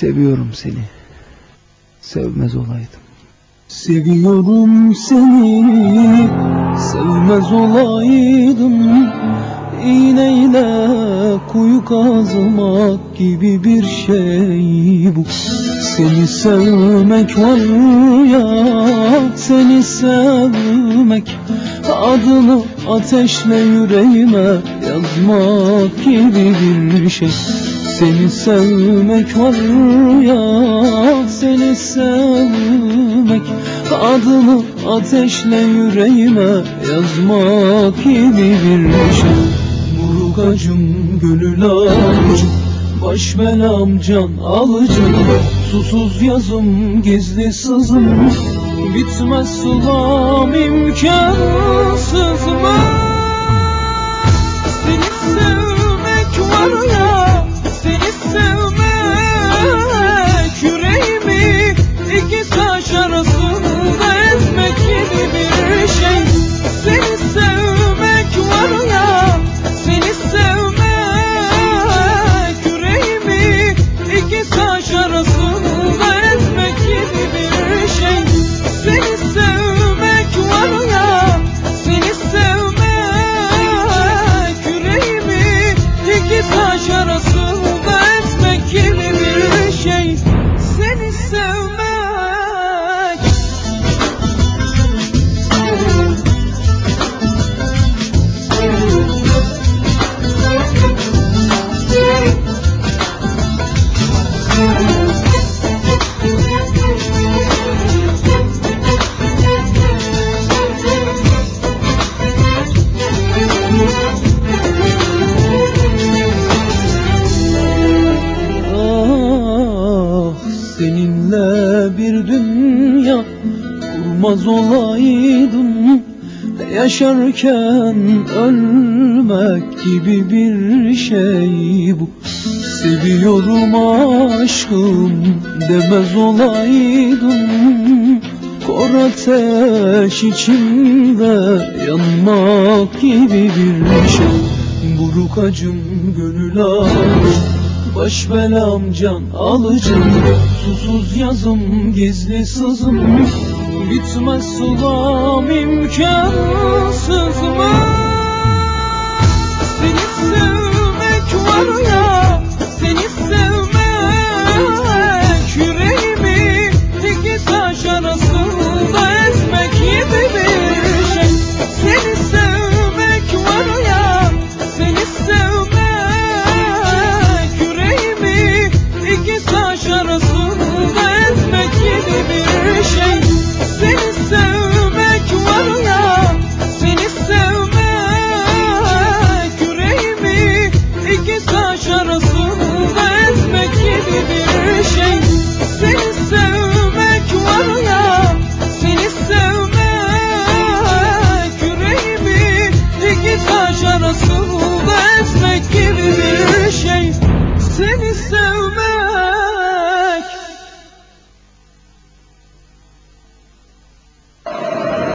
Seviyorum seni. Sevmez olaydım. Seviyorum seni. Sevmez olaydım. İğneyle kuyu kazmak gibi bir şey bu. Seni sevmek var ya Seni sevmek. Adını ateşle yüreğime yazmak gibi bir şey Seni sevmek var ya? Seni sevmek Adını ateşle yüreğime yazmak gibi bir şey Murugacım gönül alıcım Baş belam can alıcım Susuz yazım gizli sızım Bitmez sulam imkansız seninle bir dünya kurmaz olaydım Yaşarken ölmek gibi bir şey bu. Seviyorum aşkım demez olaydım. Kor ateş içinde yanmak gibi bir şey. Buruk acım gönül ağrım Baş belam can alıcım Susuz yazım gizli sızım Bitmez sulam imkansız mı?